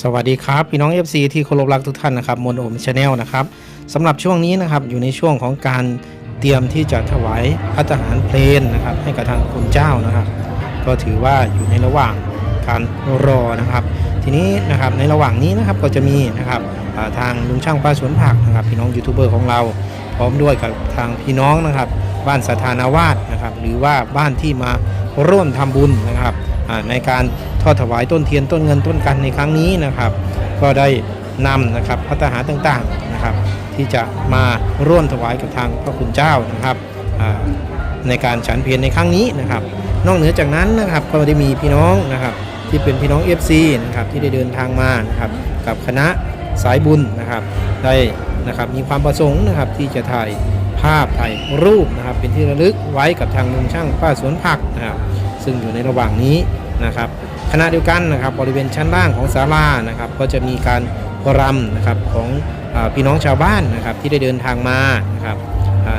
สวัสดีครับ พี่น้อง FC ที่เคารพรักทุกท่านนะครับมนโอมชาแนลนะครับสำหรับช่วงนี้นะครับอยู่ในช่วงของการเตรียมที่จะถวายพัฒหารเพลนนะครับ ให้กับทางคุณเจ้านะครับ ก็ถือว่าอยู่ในระหว่างการรอนะครับ ทีนี้นะครับในระหว่างนี้นะครับก็จะมีนะครับทางลุงช่างป้าสวนผักนะครับ พี่น้องยูทูบเบอร์ของเรา พร้อมด้วยกับทางพี่น้องนะครับ บ้านสถานาวาสนะครับ หรือว่าบ้านที่มาร่วมทำบุญนะครับ ในการทอดถวายต้นเทียนต้นเงินต้นกันในครั้งนี้นะครับ ก็ได้นำนะครับพัฒหารต่างๆนะครับ ที่จะมาร่วมถวายกับทางพระคุณเจ้านะครับในการฉันเพลในครั้งนี้นะครับ นอกเหนือจากนั้นนะครับก็ได้มีพี่น้องนะครับที่เป็นพี่น้อง FC นะครับที่ได้เดินทางมานะครับกับคณะสายบุญนะครับ ได้นะครับมีความประสงค์นะครับที่จะถ่ายภาพถ่ายรูปนะครับ เป็นที่ระลึกไว้กับทางลุงช่างป้าสวนผักนะครับซึ่งอยู่ในระหว่างนี้ นะครับขณะเดียวกันนะครับบริเวณชั้นล่างของศาลานะครับก็จะมีการรำนะครับของอพี่น้องชาวบ้านนะครับที่ได้เดินทางมานะครับ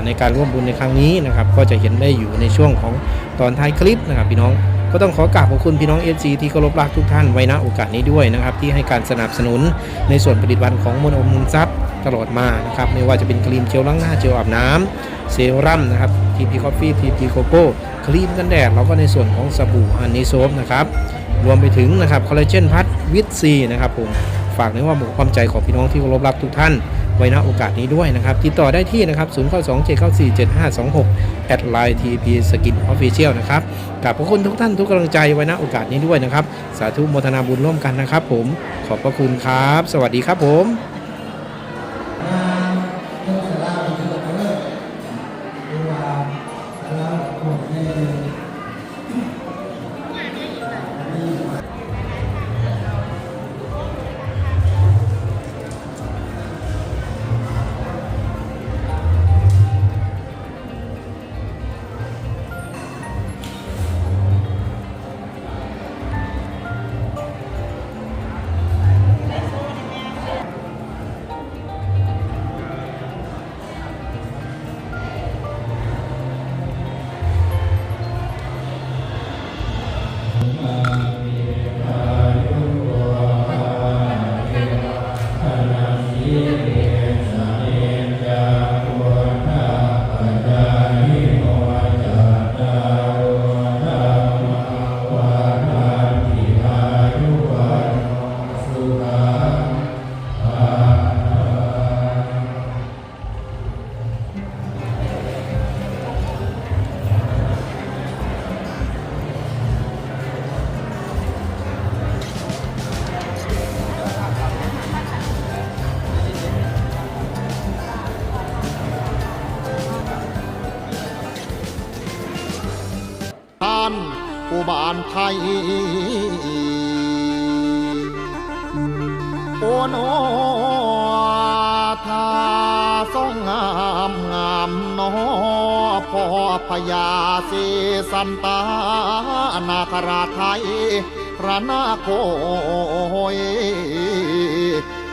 ในการร่วมบุญในครั้งนี้นะครับก็จะเห็นได้อยู่ในช่วงของตอนท้ายคลิปนะครับพี่น้องก็ต้องขอกราบขอบคุณพี่น้องเอซีที่เคารพรักทุกท่านไว้ณโอกาสนี้ด้วยนะครับที่ให้การสนับสนุนในส่วนผลิตภัณฑ์ของมนอมมุนทรัพย์ตลอดมานะครับไม่ว่าจะเป็นครีมเจลล้างหน้าเจลอาบน้ำเซรั่มนะครับ ทีพีคอฟฟี่ทีพีโกโก้ครีมกันแดด แล้วก็ในส่วนของสบู่ฮันนี่โซฟนะครับ รวมไปถึงนะครับคอลลาเจนพัทวิตซีนะครับผม ฝากในว่าหมูความใจของพี่น้องที่เคารพรักทุกท่าน ไว้ณโอกาสนี้ด้วยนะครับ ติดต่อได้ที่นะครับ 0 9 2 7 9 4 7 5 2 6แอดไลน์ทีพีสกินออฟฟิเชียลนะครับกราบขอบคุณทุกท่านทุกกำลังใจไว้ณโอกาสนี้ด้วยนะครับ สาธุโมทนาบุญร่วมกันนะครับ ผม ขอบพระคุณครับ สวัสดีครับผม ท่านผู้บานไทยโอนโอทาสองงามงามนอพ่อพญาสีสันตานาคราไทย พระนาโคย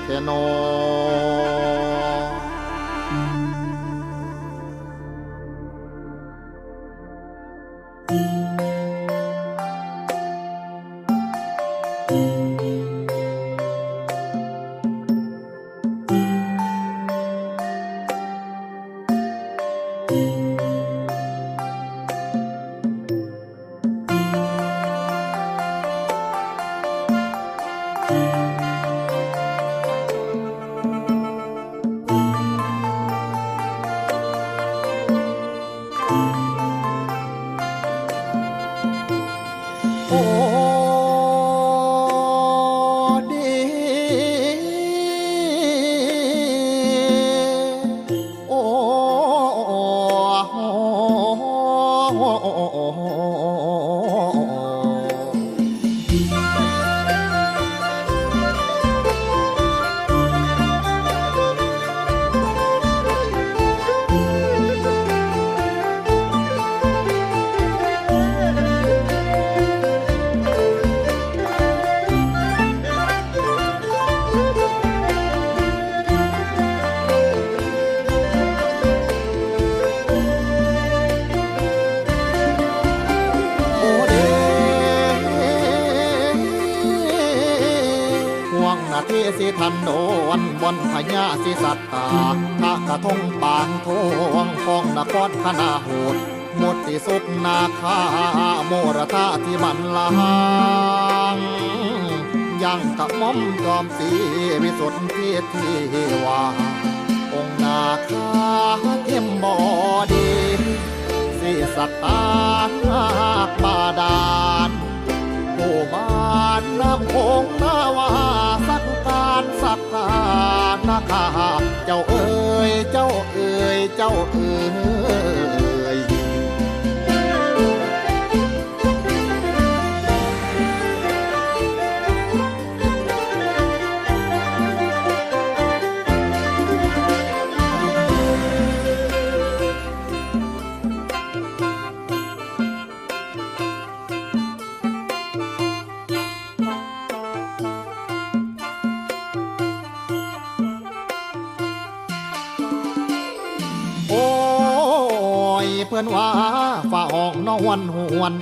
เทโน โอ้ดีโอ้โอ้ สิทันโดนบนพญาสิสัตตาทากระทงปานทวงฟองนครคณาโหดหมดที่สุกนาคาโมรธาที่บันลางยังกะม่อมจอมสีวิสุทธิที่ว่าองนาคาเข้มบอดีสิสตาร์บาดาลผู้บานน้ำโขงน เจ้าเอ๋ยเจ้าเอ๋ยเจ้าเอ๋ย พื่อนว่าฝ่าออกนอนหวน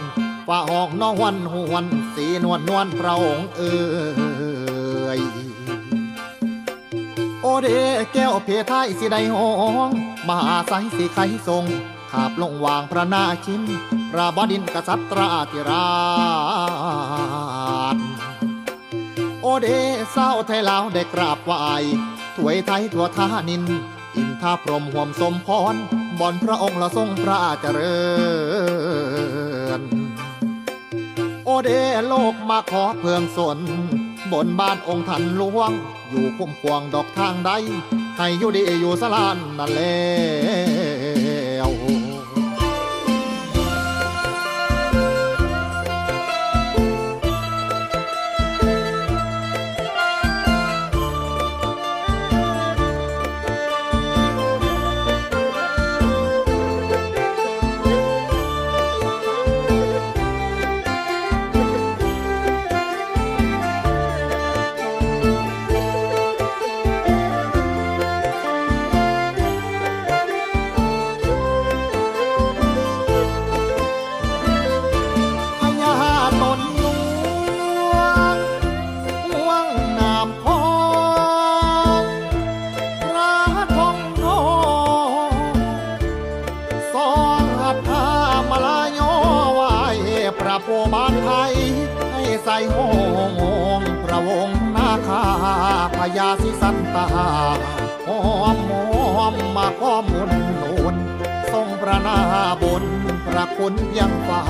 ฝ่าออกนอนหวนสีนวลนวลพระองค์เอ่ยโอเดแก้วเพทายสิได้ห้องมหาไสสิไขทรงขาบลงวางพระนาชิมพระบดินทร์กษัตราธิราชโอเดเศร้าไทยลาวได้กราบไหวถวยไทยทั่วท่านิน อินท่าพรมห่วมสมพรบอนพระองค์ละทรงพระเจริญ โอเดโลกมาขอเพื่องสน บนบ้านองค์ท่านหลวง อยู่คุ้มควงดอกทางใด ให้อยู่ดีอยู่สลานนั่นแล้ ระโพบานไทย ให้ใส่ห้องพระวงศ์นาคาพญาสิสันตาหอมหอมมาข้อมุนนุนทรงพระนาบนพระคุณยังฟ้า